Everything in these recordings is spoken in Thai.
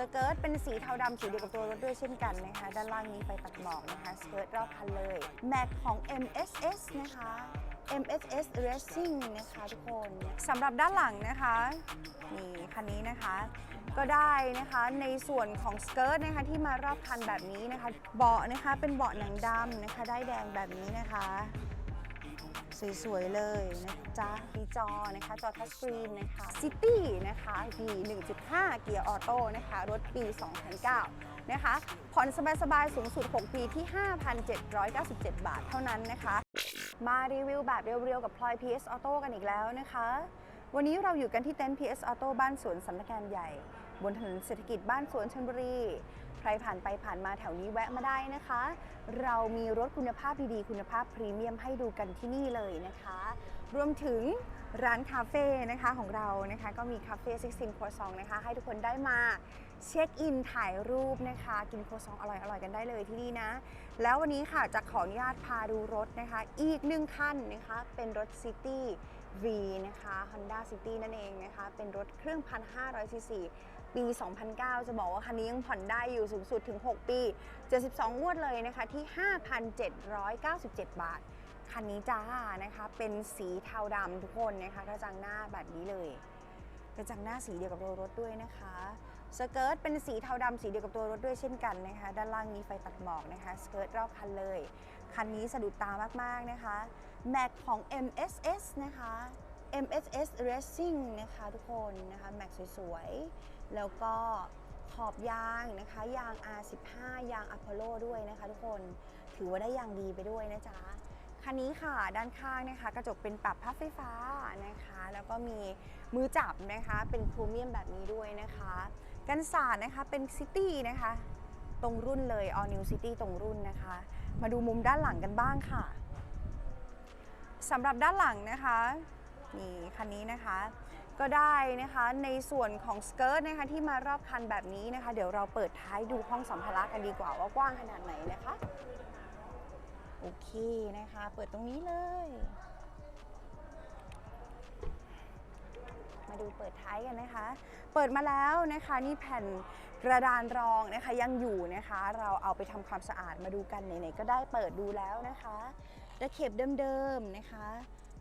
สเกิร์ตเป็นสีเทาดำสีเดียวกับตัวรถด้วยเช่นกันนะคะ ด้านล่างมีไฟตัดหมอกนะคะ สเกิร์ตรอบคันเลย แม็กของ MSS นะคะ MSS Racing นะคะทุกคนสำหรับด้านหลังนะคะนี่คันนี้นะคะ ก็ได้นะคะในส่วนของสเกิร์ตนะคะที่มารอบคันแบบนี้นะคะ เบาะนะคะเป็นเบาะหนังดำนะคะ ได้แดงแบบนี้นะคะ สวยๆ เลยนะจ๊ะมีจอนะคะ จอทัชสกรีนนะคะซิตี้นะคะ V 1.5 เกียร์ออโต้นะคะ รถปี 2009 นะคะ ผ่อนสบายๆ สูงสุด 6 ปีที่ 5,797 บาทเท่านั้นนะคะ มารีวิวแบบเรียวๆ กับพลอย PS Auto กันอีกแล้วนะคะ วันนี้เราอยู่กันที่เต็นท์ PS Auto บ้านสวนสำนักงานใหญ่ บนถนนเศรษฐกิจบ้านสวนชลบุรี ใครผ่านไปผ่านมาแถวนี้แวะมาได้นะคะ เรามีรถคุณภาพดีๆ คุณภาพพรีเมียมให้ดูกันที่นี่เลยนะคะ รวมถึงร้านคาเฟ่นะคะของเรานะคะ ก็มีคาเฟ่ซิกซินครัวซองนะคะ ให้ทุกคนได้มาเช็คอินถ่ายรูปนะคะ กินครัวซองอร่อยๆกันได้เลยที่นี่นะ แล้ววันนี้ค่ะจะขออนุญาตพาดูรถนะคะ อีกหนึ่งคันนะคะ เป็นรถ City V นะคะ Honda City นั่นเองนะคะ เป็นรถเครื่อง 1,500 ซีซี ปี 2009 จะบอกว่าคันนี้ยังผ่อนได้อยู่สูงสุดถึง 6 ปี 72 งวดเลยนะคะที่ 5,797 บาท คันนี้จ้านะคะ เป็นสีเทาดำทุกคนนะคะ กระจังหน้าแบบนี้เลย กระจังหน้าสีเดียวกับตัวรถด้วยนะคะ สเกิร์ตเป็นสีเทาดำสีเดียวกับตัวรถด้วยเช่นกันนะคะ ด้านล่างมีไฟตัดหมอกนะคะ สเกิร์ตรอบคันเลย คันนี้สะดุดตามาก ๆ นะคะแม็กของ MSS นะคะ MSS Racing นะคะทุกคนนะคะแม็กสวยๆ แล้วก็ขอบยางนะคะ ยาง R15 ยาง Apollo ด้วยนะคะทุกคนถือว่าได้ยางดีไปด้วยนะจ๊ะ คันนี้ค่ะด้านข้างนะคะกระจกเป็นปรับพับไฟฟ้านะคะ แล้วก็มีมือจับนะคะเป็นโครเมียมแบบนี้ด้วยนะคะ กันศาสตร์นะคะเป็นซิตี้นะคะตรงรุ่นเลย All New City ตรงรุ่นนะคะ มาดูมุมด้านหลังกันบ้างค่ะสำหรับด้านหลังนะคะนี่คันนี้นะคะก็ได้นะคะในส่วนของสเกิร์ตนะคะที่มารอบคันแบบนี้นะคะ เดี๋ยวเราเปิดท้ายดูห้องสัมภาระกันดีกว่าว่ากว้างขนาดไหนนะคะ โอเคนะคะ เปิดตรงนี้เลย มาดูเปิดท้ายกันนะคะ เปิดมาแล้วนะคะนี่แผ่นกระดานรองนะคะยังอยู่นะคะ เราเอาไปทำความสะอาดมาดูกันไหนๆก็ได้เปิดดูแล้วนะคะตะเข็บเดิมๆนะคะ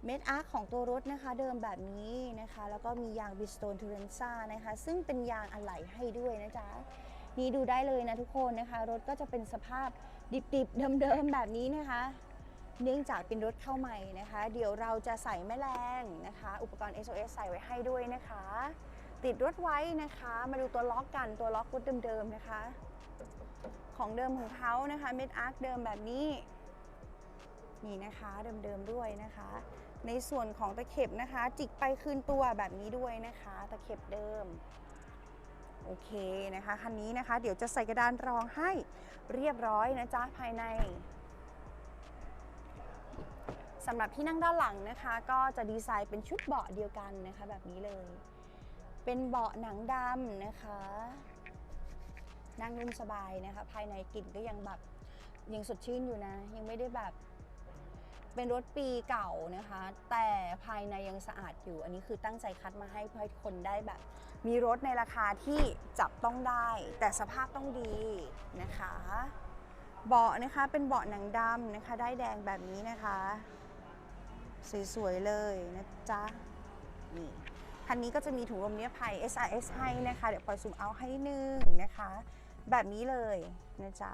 เม็ดอาร์คของตัวรถนะคะเดิมแบบนี้นะคะ แล้วก็มียางบิสโตนทูเรนซ่านะคะ ซึ่งเป็นยางอะไหล่ให้ด้วยนะจ๊ะนี่ดูได้เลยนะทุกคนนะคะ รถก็จะเป็นสภาพดิบๆเดิมๆแบบนี้นะคะ เนื่องจากเป็นรถเข้าใหม่นะคะ เดี๋ยวเราจะใส่แม่แรงนะคะ อุปกรณ์ SOS ใส่ไว้ให้ด้วยนะคะ ติดรถไว้นะคะ มาดูตัวล็อกกันตัวล็อกรถเดิมๆนะคะ ของเดิมของเขานะคะเม็ดอาร์คเดิมแบบนี้นี่นะคะเดิมๆด้วยนะคะ ในส่วนของตะเข็บนะคะ จิกไปคืนตัวแบบนี้ด้วยนะคะ ตะเข็บเดิมโอเคนะคะคันนี้นะคะ เดี๋ยวจะใส่กระดานรองให้เรียบร้อยนะจ๊ะภายใน สำหรับที่นั่งด้านหลังนะคะ ก็จะดีไซน์เป็นชุดเบาะเดียวกันนะคะแบบนี้เลย เป็นเบาะหนังดำนะคะ นั่งนุ่มสบายนะคะ ภายในกลิ่นก็ยังแบบยังสดชื่นอยู่นะ ยังไม่ได้แบบเป็นรถปีเก่านะคะ แต่ภายในยังสะอาดอยู่ อันนี้คือตั้งใจคัดมาให้เพื่อให้คนได้แบบ มีรถในราคาที่จับต้องได้ แต่สภาพต้องดีนะคะ เบาะนะคะเป็นเบาะหนังดำนะคะ ได้แดงแบบนี้นะคะ สวยๆเลยนะจ๊ะ นี่คันนี้ก็จะมีถุงลมนิรภัย SRS ให้นะคะ เดี๋ยวพลอยซูมเอาให้หนึงนะคะ แบบนี้เลยนะจ๊ะ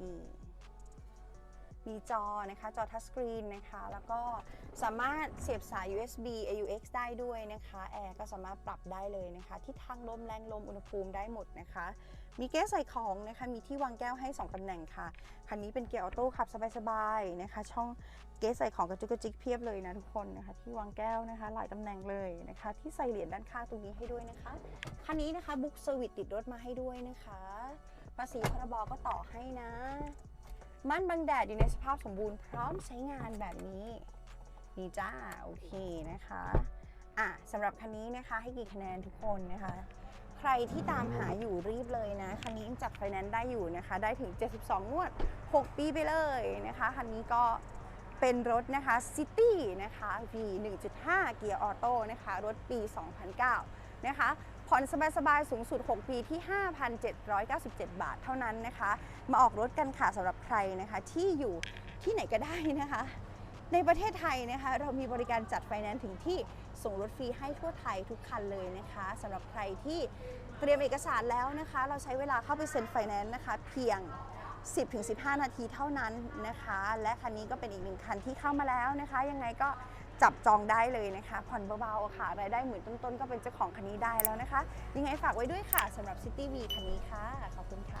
นี่ มีจอนะคะ จอทัชสกรีนนะคะ แล้วก็สามารถเสียบสาย USB AUX ได้ด้วยนะคะ แอร์ก็สามารถปรับได้เลยนะคะ ที่ทางลมแรงลมอุณหภูมิได้หมดนะคะ มีเก๊ใส่ของนะคะ มีที่วางแก้วให้ 2ตำแหน่งค่ะ คันนี้เป็นเกียร์ออโต้ขับสบายๆนะคะ ช่องเก๊ใส่ของกระจุกกระจิกเพียบเลยนะทุกคนนะคะ ที่วางแก้วนะคะ หลายตำแหน่งเลยนะคะ ที่ใส่เหรียญด้านข้างตรงนี้ให้ด้วยนะคะ คันนี้นะคะบุ๊กเซอร์วิสติดรถมาให้ด้วยนะคะ ภาษีพรบก็ต่อให้นะ ม่านบังแดดอยู่ในสภาพสมบูรณ์พร้อมใช้งานแบบนี้ นี่จ้า โอเคนะคะอะสำหรับคันนี้นะคะให้กี่คะแนนทุกคนนะคะ ใครที่ตามหาอยู่รีบเลยนะ คันนี้ยังจัดไฟแนนซ์ได้อยู่นะคะ ได้ถึง 72 งวด 6 ปีไปเลยนะคะ คันนี้ก็เป็นรถนะคะ City นะคะ V 1.5 เกียร์ออโต้นะคะ รถปี 2009 นะคะ ผ่อนสบายๆ สูงสุด 6 ปีที่ 5,797 บาทเท่านั้นนะคะ มาออกรถกันค่ะสำหรับใครนะคะ ที่อยู่ที่ไหนก็ได้นะคะ ในประเทศไทยนะคะ เรามีบริการจัดไฟแนนซ์ถึงที่ส่งรถฟรีให้ทั่วไทยทุกคันเลยนะคะสำหรับใครที่เตรียมเอกสารแล้วนะคะ เราใช้เวลาเข้าไปเซ็นไฟแนนซ์นะคะ เพียง 10-15 นาทีเท่านั้นนะคะ และคันนี้ก็เป็นอีกหนึ่งคันที่เข้ามาแล้วนะคะ ยังไงก็ จับจองได้เลยนะคะ ผ่อนเบาๆค่ะ รายได้หมื่นต้นๆ ก็เป็นเจ้าของคันนี้ได้แล้วนะคะ ยังไงฝากไว้ด้วยค่ะสำหรับ City V คันนี้ค่ะ ขอบคุณค่ะ